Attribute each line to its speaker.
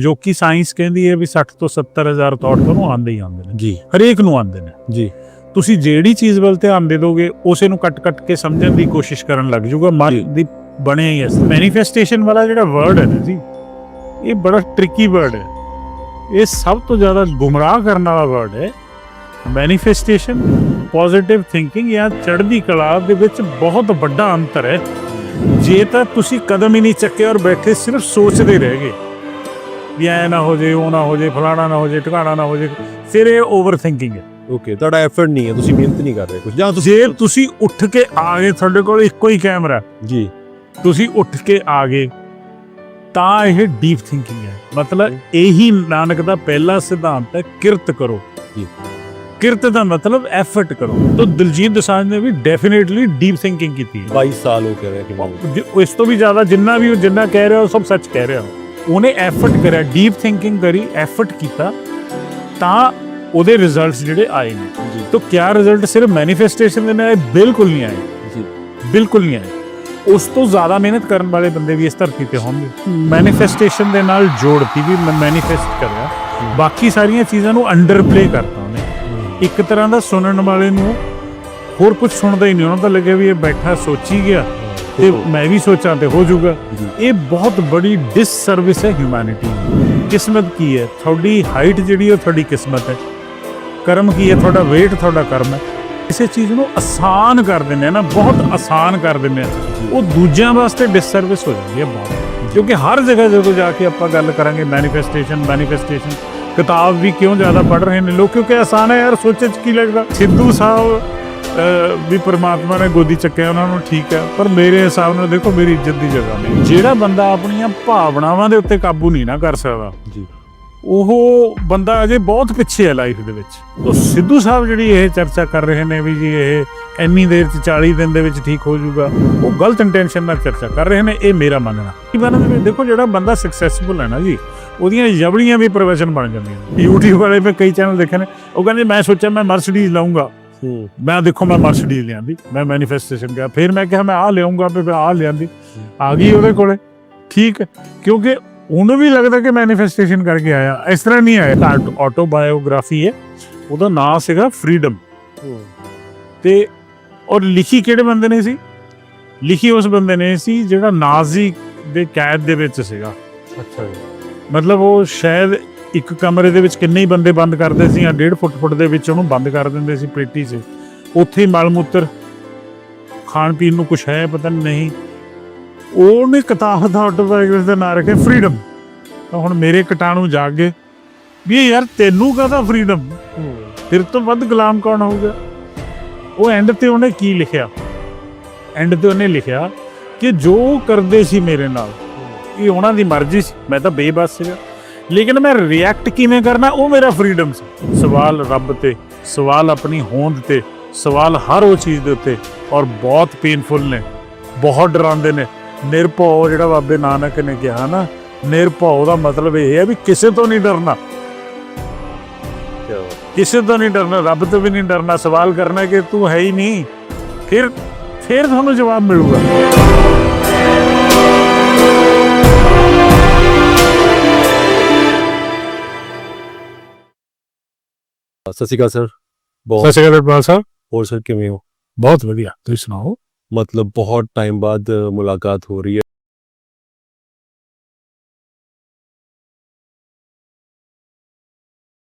Speaker 1: ਜੋ ਕਿ ਸਾਇੰਸ ਕਹਿੰਦੀ ਹੈ ਵੀ 60 ਤੋਂ 70 ਹਜ਼ਾਰ ਥਾਟ ਤੁਹਾਨੂੰ ਆਉਂਦੇ ਹੀ ਆਉਂਦੇ ਨੇ।
Speaker 2: ਜੀ।
Speaker 1: ਹਰੇਕ ਨੂੰ ਆਉਂਦੇ ਨੇ।
Speaker 2: ਜੀ।
Speaker 1: ਤੁਸੀਂ ਜਿਹੜੀ ਚੀਜ਼ ਵੱਲ ਧਿਆਨ ਦੇ ਦੋਗੇ ਉਸੇ ਨੂੰ ਕੱਟ-ਕੱਟ ਕੇ ਸਮਝਣ ਦੀ ਕੋਸ਼ਿਸ਼ ਕਰਨ ਲੱਗ ਜਾਊਗਾ।
Speaker 2: ਜੀ।
Speaker 1: ਮਨ ਦੀ ਬਣਿਆ ਹੀ ਹੈ। ਮੈਨੀਫੈਸਟੇਸ਼ਨ ਵਾਲਾ ਜਿਹੜਾ ਵਰਡ ਹੈ ਨਾ ਜੀ ਇਹ ਬੜਾ ਟ੍ਰਿਕੀ ਵਰਡ ਹੈ। ਇਹ ਸਭ ਤੋਂ ਜ਼ਿਆਦਾ ਗੁੰਮਰਾਹ ਕਰਨ ਵਾਲਾ ਵਰਡ ਹੈ। ਮੈਨੀਫੈਸਟੇਸ਼ਨ ਪੋਜ਼ਿਟਿਵ ਥਿੰਕਿੰਗ ਜਾਂ ਚੜ੍ਹਦੀ ਕਲਾ ਦੇ ਵਿੱਚ ਬਹੁਤ ਵੱਡਾ ਅੰਤਰ ਹੈ। ਜੇ ਤਾਂ ਤੁਸੀਂ ਕਦਮ ਹੀ ਨਹੀਂ ਚੱਕੇ ਔਰ ਬੈਠੇ ਸਿਰਫ ਸੋਚਦੇ ਰਹਿ ਗਏ। ਵੀ ਐ ਨਾ ਹੋ ਜੇ ਉਹ ਨਾ ਹੋ ਜੇ ਫਲਾਣਾ ਨਾ ਹੋ ਜੇ ਟਿਕਾਣਾ ਨਾ ਹੋ ਜੇ ਇਹ ਓਵਰ ਥਿੰਕਿੰਗ ਹੈ।
Speaker 2: ਓਕੇ ਤੁਹਾਡਾ ਐਫਰਟ ਨਹੀਂ ਹੈ ਤੁਸੀਂ ਮਿਹਨਤ ਨਹੀਂ ਕਰ ਰਹੇ ਕੁਝ ਜਾਂ ਤੁਸੀਂ
Speaker 1: ਜੇ ਤੁਸੀਂ ਉੱਠ ਕੇ ਆ ਗਏ ਤੁਹਾਡੇ ਕੋਲ ਇੱਕੋ ਹੀ ਕੈਮਰਾ
Speaker 2: ਜੀ।
Speaker 1: ਤੁਸੀਂ ਉੱਠ ਕੇ ਆ ਗਏ ਤਾਂ ਇਹ ਡੀਪ ਥਿੰਕਿੰਗ ਹੈ। ਮਤਲਬ ਇਹੀ ਨਾਨਕ ਦਾ ਪਹਿਲਾ ਸਿਧਾਂਤ ਹੈ ਕਿਰਤ ਕਰੋ।
Speaker 2: ਜੀ।
Speaker 1: ਕਿਰਤ ਦਾ ਮਤਲਬ ਐਫਰਟ ਕਰੋ। ਤਾਂ ਦਿਲਜੀਤ ਦੋਸਾਂਝ ਨੇ ਵੀ ਡੈਫੀਨੇਟਲੀ ਡੀਪ ਥਿੰਕਿੰਗ ਕੀਤੀ ਹੈ।
Speaker 2: 22 ਸਾਲ ਹੋ ਗਏ ਕਿ
Speaker 1: ਇਸ ਤੋਂ ਵੀ ਜ਼ਿਆਦਾ ਜਿੰਨਾ ਵੀ ਜਿੰਨਾ ਕਹਿ ਰਿਹਾ ਉਹ ਸਭ ਸੱਚ ਕਹਿ ਰਿਹਾ। ਉਹਨੇ ਐਫਰਟ ਕਰਿਆ ਡੀਪ ਥਿੰਕਿੰਗ ਕਰੀ ਐਫਰਟ ਕੀਤਾ ਤਾਂ ਉਹਦੇ ਰਿਜ਼ਲਟਸ ਜਿਹੜੇ ਆਏ ਨੇ।
Speaker 2: ਜੀ।
Speaker 1: ਤਾਂ ਕਿਆ ਰਿਜ਼ਲਟ ਸਿਰਫ ਮੈਨੀਫੈਸਟੇਸ਼ਨ ਦੇ ਨਾਲ ਆਏ? ਬਿਲਕੁਲ ਨਹੀਂ ਆਏ।
Speaker 2: ਜੀ।
Speaker 1: ਬਿਲਕੁਲ ਨਹੀਂ ਆਏ। ਉਸ ਤੋਂ ਜ਼ਿਆਦਾ ਮਿਹਨਤ ਕਰਨ ਵਾਲੇ ਬੰਦੇ ਵੀ ਇਸ ਧਰਤੀ ਤੇ ਹੋਣਗੇ। ਮੈਨੀਫੈਸਟੇਸ਼ਨ ਦੇ ਨਾਲ ਜੋੜਤੀ ਵੀ ਮੈਂ ਮੈਨੀਫੈਸਟ ਕਰਿਆ। ਬਾਕੀ ਸਾਰੀਆਂ ਚੀਜ਼ਾਂ ਨੂੰ ਅੰਡਰ ਪਲੇ ਕਰਤਾ ਉਹਨੇ। ਇੱਕ ਤਰ੍ਹਾਂ ਦਾ ਸੁਣਨ ਵਾਲੇ ਨੂੰ ਹੋਰ ਕੁਝ ਸੁਣਦਾ ਹੀ ਨਹੀਂ। ਉਹਨਾਂ ਤਾਂ ਲੱਗਿਆ ਵੀ ਇਹ ਬੈਠਾ ਸੋਚੀ ਗਿਆ। ਤੇ ਮੈਂ ਵੀ ਸੋਚਾਂ ਤੇ ਹੋ ਜਾਊਗਾ। ਇਹ ਬਹੁਤ ਬੜੀ ਡਿਸਸਰਵਿਸ ਹੈ ਹਿਊਮੈਨਿਟੀ ਦੀ। ਕਿਸਮਤ ਕੀ ਹੈ? ਤੁਹਾਡੀ ਹਾਈਟ ਜਿਹੜੀ ਉਹ ਤੁਹਾਡੀ ਕਿਸਮਤ ਹੈ। ਕਰਮ ਕੀ ਹੈ? ਤੁਹਾਡਾ weight, ਤੁਹਾਡਾ ਕਰਮ ਹੈ। ਕਿਸੇ ਚੀਜ਼ ਨੂੰ ਆਸਾਨ ਕਰ ਦਿੰਦੇ ਆ ਨਾ, ਬਹੁਤ ਆਸਾਨ ਕਰ ਦਿੰਦੇ ਆ। ਉਹ ਦੂਜਿਆਂ ਵਾਸਤੇ ਡਿਸਸਰਵਿਸ ਹੋ ਜਾਂਦੀ ਹੈ ਬਹੁਤ। ਕਿਉਂਕਿ ਹਰ ਜਗ੍ਹਾ ਜਦੋਂ ਜਾ ਕੇ ਆਪਾਂ ਗੱਲ ਕਰਾਂਗੇ ਮੈਨੀਫੈਸਟੇਸ਼ਨ ਮੈਨੀਫੈਸਟੇਸ਼ਨ ਕਿਤਾਬ ਵੀ ਕਿਉਂ ਜ਼ਿਆਦਾ ਪੜ੍ਹ ਰਹੇ ਨੇ ਲੋਕ? ਕਿਉਂਕਿ ਆਸਾਨ ਹੈ ਯਾਰ, ਸੋਚੇ ਚ ਕੀ ਲੱਗਦਾ? ਸਿੱਧੂ ਸਾਹਿਬ ਵੀ ਪਰਮਾਤਮਾ ਨੇ ਗੋਦੀ ਚੱਕਿਆ ਉਹਨਾਂ ਨੂੰ ਠੀਕ ਹੈ। ਪਰ ਮੇਰੇ ਹਿਸਾਬ ਨਾਲ ਦੇਖੋ ਮੇਰੀ ਇੱਜ਼ਤ ਦੀ ਜਗ੍ਹਾ ਨਹੀਂ। ਜਿਹੜਾ ਬੰਦਾ ਆਪਣੀਆਂ ਭਾਵਨਾਵਾਂ ਦੇ ਉੱਤੇ ਕਾਬੂ ਨਹੀਂ ਨਾ ਕਰ ਸਕਦਾ
Speaker 2: ਜੀ।
Speaker 1: ਉਹ ਬੰਦਾ ਅਜੇ ਬਹੁਤ ਪਿੱਛੇ ਹੈ ਲਾਈਫ ਦੇ ਵਿੱਚ। ਉਹ ਸਿੱਧੂ ਸਾਹਿਬ ਜਿਹੜੀ ਇਹ ਚਰਚਾ ਕਰ ਰਹੇ ਨੇ ਵੀ ਜੀ ਇਹ ਇੰਨੀ ਦੇਰ ਚ 40 ਦਿਨ ਦੇ ਵਿੱਚ ਠੀਕ ਹੋ ਜਾਊਗਾ ਉਹ ਗਲਤ ਇੰਟੈਂਸ਼ਨ ਨਾਲ ਚਰਚਾ ਕਰ ਰਹੇ ਨੇ ਇਹ ਮੇਰਾ ਮੰਨਣਾ। ਇਹ ਬੰਦਾ ਵੀ ਦੇਖੋ ਜਿਹੜਾ ਬੰਦਾ ਸਕਸੈਸਫੁਲ ਹੈ ਨਾ ਜੀ ਉਹਦੀਆਂ ਜਬੜੀਆਂ ਵੀ ਪ੍ਰੋਫੈਸ਼ਨ ਬਣ ਜਾਂਦੀਆਂ YouTube ਵਾਲੇ ਮੈਂ ਕਈ ਚੈਨਲ ਦੇਖੇ ਨੇ ਉਹ ਕਹਿੰਦੇ ਮੈਂ ਸੋਚਿਆ ਮੈਂ ਮਰਸੀਡੀਜ਼ ਲਾਉਂਗਾ ਮੈਂ ਦੇਖੋ ਮੈਂ ਮਰਸੀਡੀਜ਼ ਲਿਆਂਦੀ ਮੈਂ ਮੈਨੀਫੈਸਟੇਸ਼ਨ ਗਿਆ। ਫਿਰ ਮੈਂ ਕਿਹਾ ਮੈਂ ਆਹ ਲਿਆਉਂਗਾ ਮੈਂ ਆਹ ਲਿਆਂਦੀ। ਆ ਗਈ ਉਹਦੇ ਕੋਲੇ। ਠੀਕ ਕਿਉਂਕਿ ਉਹਨੂੰ ਵੀ ਲੱਗਦਾ ਕਿ ਮੈਨੀਫੈਸਟੇਸ਼ਨ ਕਰਕੇ ਆਇਆ। ਇਸ ਤਰ੍ਹਾਂ ਨਹੀਂ ਆਇਆ। ਆਟੋਬਾਇਓਗ੍ਰਾਫੀ ਹੈ। ਉਹਦਾ ਨਾਮ ਸੀਗਾ ਫਰੀडम ਤੇ ਔਰ ਲਿਖੀ ਕਿਹੜੇ ਬੰਦੇ ਨੇ ਸੀ? ਲਿਖੀ ਉਸ ਬੰਦੇ ਨੇ ਸੀ ਜਿਹੜਾ ਨਾਜ਼ੀ ਦੇ ਕੈਦ ਦੇ ਵਿੱਚ ਸੀਗਾ।
Speaker 2: ਅੱਛਾ ਜੀ।
Speaker 1: ਮਤਲਬ ਉਹ ਸ਼ਾਇਦ ਇੱਕ ਕਮਰੇ ਦੇ ਵਿੱਚ ਕਿੰਨੇ ਹੀ ਬੰਦੇ ਬੰਦ ਕਰਦੇ ਸੀ ਆ 1.5 ਫੁੱਟ ਫੁੱਟ ਦੇ ਵਿੱਚ ਉਹਨੂੰ ਬੰਦ ਕਰ ਦਿੰਦੇ ਸੀ ਪੇਟੀ 'ਚ। ਉੱਥੇ ਹੀ ਮਲ ਮੂਤਰ ਖਾਣ ਪੀਣ ਨੂੰ ਕੁਛ ਹੈ ਪਤਾ ਨਹੀਂ। ਉਹਨੇ ਕਿਤਾਬ ਦਾ ਆਟੋਬਾਇਓਗ੍ਰਾਫੀ ਦਾ ਨਾਮ ਰੱਖਿਆ ਫਰੀडम ਤਾਂ ਹੁਣ ਮੇਰੇ ਕਟਾਣੂ ਜਾਗ ਗਏ ਵੀ ਇਹ ਯਾਰ ਤੈਨੂੰ ਕਹਦਾ ਫਰੀडम ਫਿਰ ਤੋਂ ਵੱਧ ਗੁਲਾਮ ਕੌਣ ਹੋਊਗਾ? ਉਹ ਐਂਡ ਤੇ ਉਹਨੇ ਕੀ ਲਿਖਿਆ? ਐਂਡ ਤੇ ਉਹਨੇ ਲਿਖਿਆ ਕਿ ਜੋ ਕਰਦੇ ਸੀ ਮੇਰੇ ਨਾਲ, ਇਹ ਉਹਨਾਂ ਦੀ ਮਰਜ਼ੀ ਸੀ। ਮੈਂ ਤਾਂ ਬੇਬਸ ਸੀਗਾ। ਲੇਕਿਨ ਮੈਂ ਰਿਐਕਟ ਕਿਵੇਂ ਕਰਨਾ ਉਹ ਮੇਰਾ ਫਰੀडम ਸੀ। ਸਵਾਲ ਰੱਬ ਤੇ ਸਵਾਲ ਆਪਣੀ ਹੋਂਦ ਤੇ ਸਵਾਲ ਹਰ ਉਹ ਚੀਜ਼ ਦੇ ਉੱਤੇ ਔਰ ਬਹੁਤ ਪੇਨਫੁਲ ਨੇ ਬਹੁਤ ਡਰਾਉਂਦੇ ਨੇ। ਨਿਰਭਉ ਜਿਹੜਾ ਬਾਬੇ ਨਾਨਕ ਨੇ ਕਿਹਾ ਨਾ ਨਿਰਭਉ ਦਾ ਮਤਲਬ ਇਹ ਹੈ ਵੀ ਕਿਸੇ ਤੋਂ ਨਹੀਂ ਡਰਨਾ। ਕਿਸੇ ਤੋਂ ਨਹੀਂ ਡਰਨਾ ਰੱਬ ਤੋਂ ਵੀ ਨਹੀਂ ਡਰਨਾ ਸਵਾਲ ਕਰਨਾ ਕਿ ਤੂੰ ਹੈ ਹੀ ਨਹੀਂ ਫਿਰ ਫਿਰ ਤੁਹਾਨੂੰ ਜਵਾਬ ਮਿਲੂਗਾ।
Speaker 2: ਸਤਿ ਸ਼੍ਰੀ ਅਕਾਲ ਸਰ।
Speaker 1: ਸਤਿ
Speaker 2: ਬਹੁਤ
Speaker 1: ਸ਼੍ਰੀ ਅਕਾਲ ਦਰਬਾਰ ਸਾਹਿਬ।
Speaker 2: ਹੋਰ ਸਰ ਕਿਵੇਂ ਹੋ?
Speaker 1: ਬਹੁਤ ਵਧੀਆ। ਤੁਸੀਂ ਸੁਣਾਓ?
Speaker 2: ਮਤਲਬ ਬਹੁਤ ਟਾਈਮ ਬਾਅਦ ਮੁਲਾਕਾਤ ਹੋ ਰਹੀ ਹੈ।